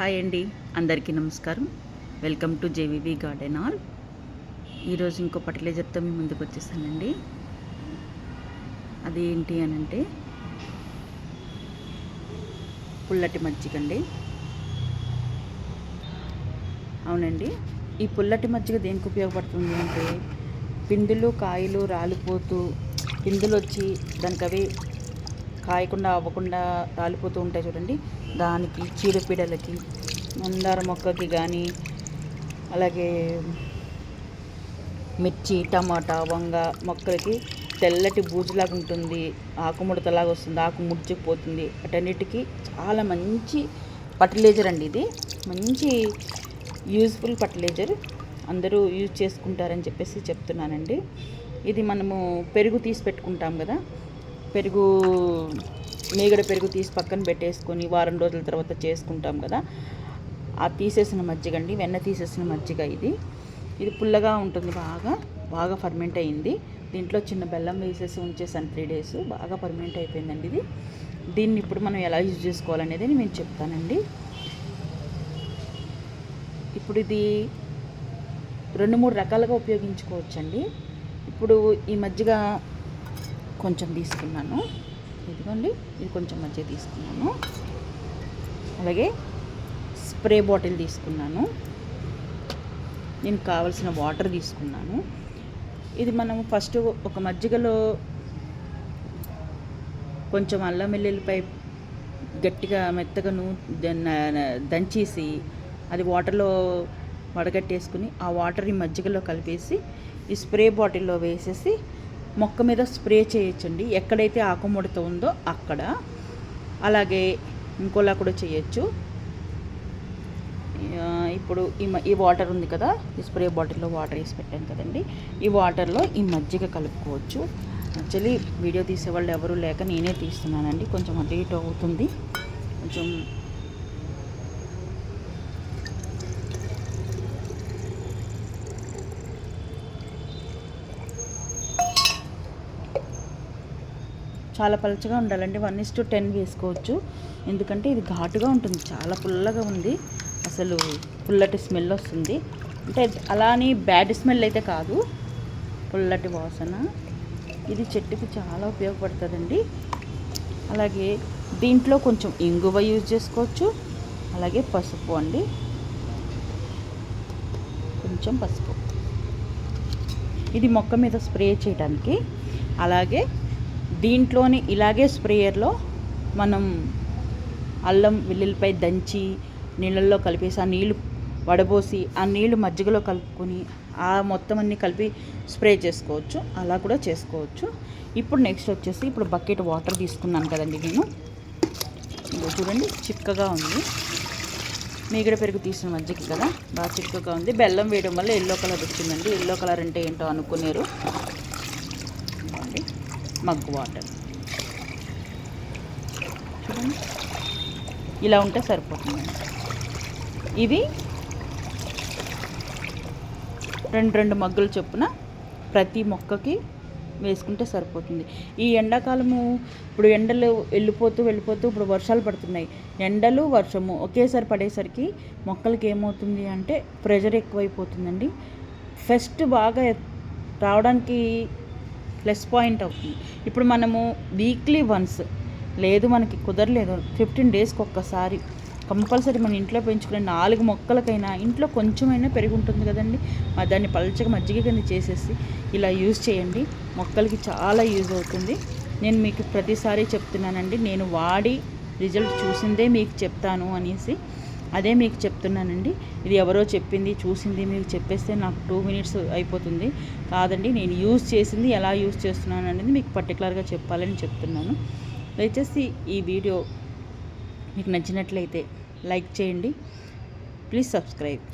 Hi అండి. అందరికీ నమస్కారం. Welcome to JVV garden all. ఈరోజు ఇంకో ఫర్టిలైజర్తో మీ ముందుకు వచ్చేసానండి. అది ఏంటి అని అంటే పుల్లటి మజ్జిగండి అవునండి. ఈ పుల్లటి మజ్జిగ దేనికి ఉపయోగపడుతుంది అంటే పిందులు కాయలు రాలిపోతూ పిందులు వచ్చి దానికి అవి కాయకుండా అవ్వకుండా రాలిపోతూ ఉంటాయి చూడండి. దానికి చీడపీడలకి మందార మొక్కకి కానీ అలాగే మిర్చి టమాటా వంగ మొక్కలకి తెల్లటి బూజులాగా ఉంటుంది. ఆకుముడతలాగా వస్తుంది ఆకు ముడుచుకుపోతుంది. అటన్నిటికీ చాలా మంచి ఫర్టిలైజర్ అండి ఇది. మంచి యూజ్ఫుల్ ఫర్టిలైజర్ అందరూ యూజ్ చేసుకుంటారని చెప్పేసి చెప్తున్నానండి. ఇది మనము పెరుగు తీసి పెట్టుకుంటాం కదా పెరుగు మేగడ పెరుగు తీసి పక్కన పెట్టేసుకొని వారం రోజుల తర్వాత చేసుకుంటాం కదా. ఆ తీసేసిన మజ్జిగ అండి వెన్న తీసేసిన మజ్జిగ ఇది. ఇది పుల్లగా ఉంటుంది బాగా బాగా ఫర్మెంట్ అయింది. దీంట్లో చిన్న బెల్లం వేసేసి ఉంచేసాను త్రీ డేస్ బాగా పర్మనెంట్ అయిపోయిందండి ఇది. దీన్ని ఇప్పుడు మనం ఎలా యూజ్ చేసుకోవాలనేది నేను చెప్తానండి. ఇప్పుడు ఇది రెండు మూడు రకాలుగా ఉపయోగించుకోవచ్చండి. ఇప్పుడు ఈ మజ్జిగ కొంచెం తీసుకున్నాను. ఇదిగోండి ఇది కొంచెం మధ్య తీసుకున్నాను. అలాగే స్ప్రే బాటిల్ తీసుకున్నాను. నేను కావలసిన వాటర్ తీసుకున్నాను. ఇది మనం ఫస్ట్ ఒక మజ్జిగలో కొంచెం అల్లం వెల్లుల్లిపై గట్టిగా మెత్తగా నూ దంచేసి అది వాటర్లో వడగట్టేసుకుని ఆ వాటర్ ఈ మజ్జిగలో కలిపేసి ఈ స్ప్రే బాటిల్లో వేసేసి మొక్క మీద స్ప్రే చేయొచ్చండి. ఎక్కడైతే ఆకుముడత ఉందో అక్కడ. అలాగే ఇంకోలా కూడా చేయొచ్చు. ఇప్పుడు ఈ ఈ వాటర్ ఉంది కదా ఈ స్ప్రే బాటిల్లో వాటర్ వేసి పెట్టాను కదండి. ఈ వాటర్లో ఈ మజ్జిగ కలుపుకోవచ్చు. యాక్చువల్లీ వీడియో తీసేవాళ్ళు ఎవరు లేక నేనే తీస్తున్నానండి. కొంచెం అటు ఇటు అవుతుంది. కొంచెం చాలా పలచగా ఉండాలండి. వన్ ఇస్ టు టెన్ వేసుకోవచ్చు. ఎందుకంటే ఇది ఘాటుగా ఉంటుంది. చాలా పుల్లగా ఉంది. అసలు పుల్లటి స్మెల్ వస్తుంది. అంటే అలా అని బ్యాడ్ స్మెల్ అయితే కాదు. పుల్లటి వాసన. ఇది చెట్టుకి చాలా ఉపయోగపడుతుందండి. అలాగే దీంట్లో కొంచెం ఇంగువ యూజ్ చేసుకోవచ్చు. అలాగే పసుపు అండి. కొంచెం పసుపు. ఇది మొక్క మీద స్ప్రే చేయడానికి అలాగే దీంట్లోని ఇలాగే స్ప్రేయర్లో మనం అల్లం వెల్లుల్లిపై దంచి నీళ్ళల్లో కలిపేసి ఆ నీళ్ళు వడబోసి ఆ నీళ్ళు మజ్జిగలో కలుపుకొని ఆ మొత్తం అన్ని కలిపి స్ప్రే చేసుకోవచ్చు. అలా కూడా చేసుకోవచ్చు. ఇప్పుడు నెక్స్ట్ వచ్చేసి ఇప్పుడు బకెట్ వాటర్ తీసుకున్నాను కదండి నేను. చూడండి చిక్కగా ఉంది. మీగడ పెరుగు తీసిన మజ్జిగ కదా బాగా చిక్కగా ఉంది. బెల్లం వేయడం వల్ల ఎల్లో కలర్ వచ్చిందండి. ఎల్లో కలర్ అంటే ఏంటో అనుకునేరు. Mug water. చూడండి. ఇలా ఉంటే సరిపోతుంది. ఇవి రెండు రెండు మగ్గులు చొప్పున ప్రతి మొక్కకి వేసుకుంటే సరిపోతుంది. ఈ ఎండాకాలము ఇప్పుడు ఎండలు వెళ్ళిపోతూ వెళ్ళిపోతూ ఇప్పుడు వర్షాలు పడుతున్నాయి. ఎండలు వర్షము ఒకేసారి పడేసరికి మొక్కలకి ఏమవుతుంది అంటే ప్రెషర్ ఎక్కువైపోతుందండి. ఫస్ట్ బాగా రావడానికి ప్లస్ పాయింట్ అవుతుంది. ఇప్పుడు మనము వీక్లీ వన్స్ లేదు మనకి కుదరలేదు. ఫిఫ్టీన్ డేస్కి ఒక్కసారి కంపల్సరీ మన ఇంట్లో పెంచుకునే నాలుగు మొక్కలకైనా ఇంట్లో కొంచెమైనా పెరిగి ఉంటుంది కదండి దాన్ని పలచగా మజ్జిగ కింద చేసేసి ఇలా యూజ్ చేయండి. మొక్కలకి చాలా యూజ్ అవుతుంది. నేను మీకు ప్రతిసారి చెప్తున్నానండి. నేను వాడి రిజల్ట్ చూసిందే మీకు చెప్తాను అనేసి అదే మీకు చెప్తున్నానండి. ఇది ఎవరో చెప్పింది చూసింది మీకు చెప్పేస్తే నాకు టూ మినిట్స్ అయిపోతుంది. కాదండి నేను యూజ్ చేసింది ఎలా యూజ్ చేస్తున్నాను అనేది మీకు పర్టికులర్గా చెప్పాలని చెప్తున్నాను. దయచేసి ఈ వీడియో మీకు నచ్చినట్లయితే లైక్ చేయండి. Please subscribe.